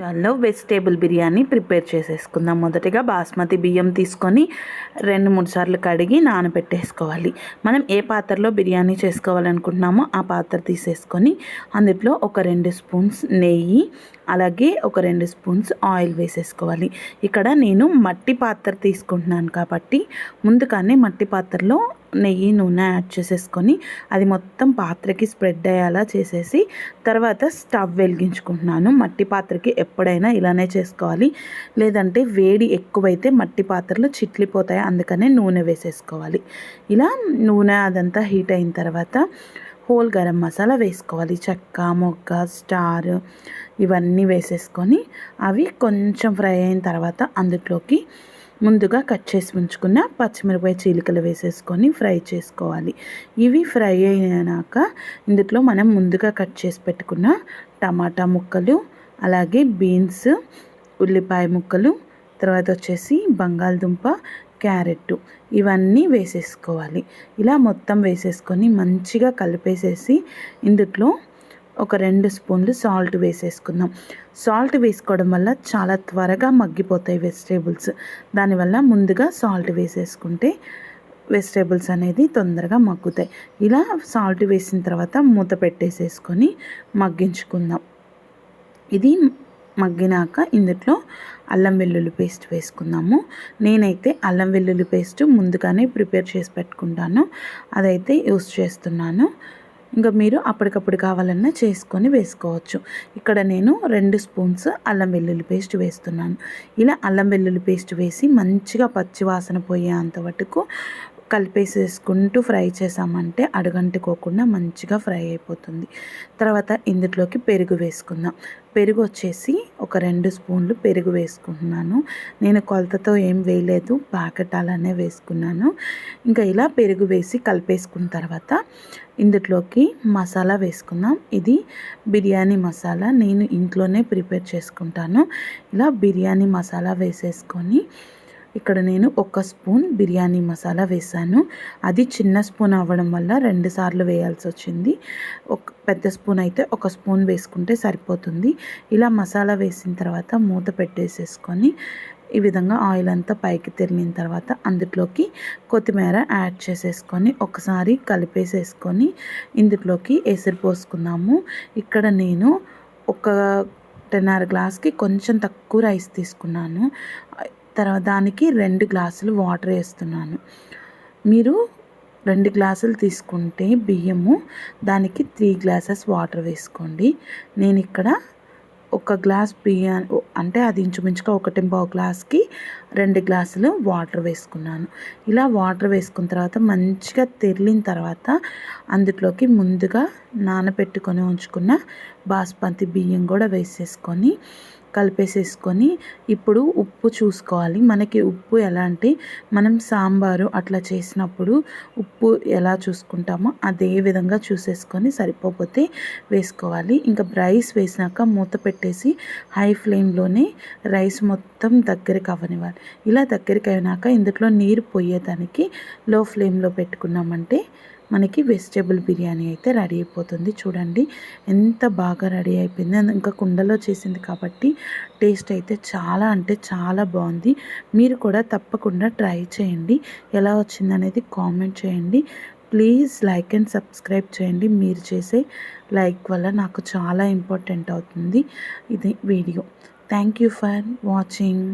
చాల్లో vegetable biryani prepare చేసేసుకుందాం. మొదటిగా బాస్మతి బియ్యం తీసుకొని రెండు మూడు సార్లు కడిగి నానబెట్టేసుకోవాలి. మనం ఏ పాత్రలో బిర్యానీ చేసుకోవాలనుకుంటున్నామో ఆ పాత్ర తీసేసుకొని అందులో ఒక రెండు స్పూన్స్ నెయ్యి అలాగే ఒక రెండు స్పూన్స్ ఆయిల్ వేసేసుకోవాలి. ఇక్కడ నేను మట్టి పాత్ర తీసుకుంటున్నాను కాబట్టి ముందుగానే మట్టి పాత్రలో నెయ్యి నూనె యాడ్ చేసేసుకొని అది మొత్తం పాత్రకి స్ప్రెడ్ అయ్యేలా చేసేసి తర్వాత స్టవ్ వెలిగించుకుంటున్నాను. మట్టి పాత్రకి ఎప్పుడైనా ఇలానే చేసుకోవాలి. లేదంటే వేడి ఎక్కువైతే మట్టి పాత్రలు చిట్లిపోతాయి. అందుకనే నూనె వేసేసుకోవాలి. ఇలా నూనె అదంతా హీట్ అయిన తర్వాత హోల్ గరం మసాలా వేసుకోవాలి. చెక్క మొగ్గ స్టార్ ఇవన్నీ వేసేసుకొని అవి కొంచెం ఫ్రై అయిన తర్వాత అందులోకి ముందుగా కట్ చేసి ఉంచుకున్న పచ్చిమిరపకాయ చీలికలు వేసేసుకొని ఫ్రై చేసుకోవాలి. ఇవి ఫ్రై అయినాక ఇందులో మనం ముందుగా కట్ చేసి పెట్టుకున్న టమాటా ముక్కలు అలాగే బీన్స్ ఉల్లిపాయ ముక్కలు తర్వాత వచ్చేసి బంగాళదుంప క్యారెట్ ఇవన్నీ వేసేసుకోవాలి. ఇలా మొత్తం వేసేసుకొని మంచిగా కలిపేసేసి ఇందుట్లో ఒక రెండు స్పూన్లు సాల్ట్ వేసేసుకుందాం. సాల్ట్ వేసుకోవడం వల్ల చాలా త్వరగా మగ్గిపోతాయి వెజిటేబుల్స్. దానివల్ల ముందుగా సాల్ట్ వేసేసుకుంటే వెజిటేబుల్స్ అనేది తొందరగా మగ్గుతాయి. ఇలా సాల్ట్ వేసిన తర్వాత మూత పెట్టేసేసుకొని మగ్గించుకుందాం. ఇది మగ్గినాక ఇందులో అల్లం వెల్లుల్లి పేస్ట్ వేసుకుందాము. నేనైతే అల్లం వెల్లుల్లి పేస్ట్ ముందుగానే ప్రిపేర్ చేసి పెట్టుకుంటాను. అదైతే యూస్ చేస్తున్నాను. ఇంకా మీరు అప్పటికప్పుడు కావాలన్నా చేసుకొని వేసుకోవచ్చు. ఇక్కడ నేను రెండు స్పూన్స్ అల్లం వెల్లుల్లి పేస్ట్ వేస్తున్నాను. ఇలా అల్లం వెల్లుల్లి పేస్ట్ వేసి మంచిగా పచ్చివాసన పోయేంత వరకు కలిపేసేసుకుంటూ ఫ్రై చేసామంటే అడుగంటుకోకుండా మంచిగా ఫ్రై అయిపోతుంది. తర్వాత ఇందులోకి పెరుగు వేసుకుందాం. పెరుగు వచ్చేసి ఒక రెండు స్పూన్లు పెరుగు వేసుకుంటున్నాను. నేను కొలతతో ఏం వేయలేదు ప్యాకెట్ అలానే వేసుకున్నాను. ఇంకా ఇలా పెరుగు వేసి కలిపేసుకున్న తర్వాత ఇందులోకి మసాలా వేసుకుందాం. ఇది బిర్యానీ మసాలా. నేను ఇంట్లోనే ప్రిపేర్ చేసుకుంటాను. ఇలా బిర్యానీ మసాలా వేసేసుకొని ఇక్కడ నేను ఒక స్పూన్ బిర్యానీ మసాలా వేసాను అది చిన్న స్పూన్ అవ్వడం వల్ల రెండు సార్లు వేయాల్సి వచ్చింది. ఒక పెద్ద స్పూన్ అయితే ఒక స్పూన్ వేసుకుంటే సరిపోతుంది. ఇలా మసాలా వేసిన తర్వాత మూత పెట్టేసేసుకొని ఈ విధంగా ఆయిల్ అంతా పైకి తిరిగిన తర్వాత అందులోకి కొత్తిమీర యాడ్ చేసేసుకొని ఒకసారి కలిపేసేసుకొని ఇందులోకి ఎసురు పోసుకుందాము. ఇక్కడ నేను ఒక టెన్నర గ్లాస్కి కొంచెం తక్కువ రైస్ తీసుకున్నాను. తర్వాత దానికి రెండు గ్లాసులు వాటర్ వేస్తున్నాను. మీరు రెండు గ్లాసులు తీసుకుంటే బియ్యము దానికి త్రీ గ్లాసెస్ వాటర్ వేసుకోండి. నేను ఇక్కడ ఒక గ్లాస్ బియ్యం అంటే అది ఇంచుమించుగా ఒకటి పావు గ్లాస్కి రెండు గ్లాసులు వాటర్ వేసుకున్నాను. ఇలా వాటర్ వేసుకున్న తర్వాత మంచిగా తెరిలిన తర్వాత అందులోకి ముందుగా నానబెట్టుకొని ఉంచుకున్న బాస్మతి బియ్యం కూడా వేసేసుకొని కలిపేసేసుకొని ఇప్పుడు ఉప్పు చూసుకోవాలి. మనకి ఉప్పు ఎలా అంటే మనం సాంబారు అట్లా చేసినప్పుడు ఉప్పు ఎలా చూసుకుంటామో అదే విధంగా చూసేసుకొని సరిపోతే వేసుకోవాలి. ఇంకా రైస్ వేసినాక మూత పెట్టేసి హై ఫ్లేమ్లోనే రైస్ మొత్తం దగ్గరికి అవ్వనివ్వాలి. ఇలా దగ్గరికి అయినాక ఇందులో నీరు పోయేదానికి లో ఫ్లేమ్లో పెట్టుకున్నామంటే మనకి వెజిటేబుల్ బిర్యానీ అయితే రెడీ అయిపోతుంది. చూడండి ఎంత బాగా రెడీ అయిపోయింది. ఇంకా కుండలో చేసింది కాబట్టి టేస్ట్ అయితే చాలా అంటే చాలా బాగుంది. మీరు కూడా తప్పకుండా ట్రై చేయండి. ఎలా వచ్చిందనేది కామెంట్ చేయండి. ప్లీజ్ లైక్ అండ్ సబ్స్క్రైబ్ చేయండి. మీరు చేసే లైక్ వల్ల నాకు చాలా ఇంపార్టెంట్ అవుతుంది ఇది video thank you for watching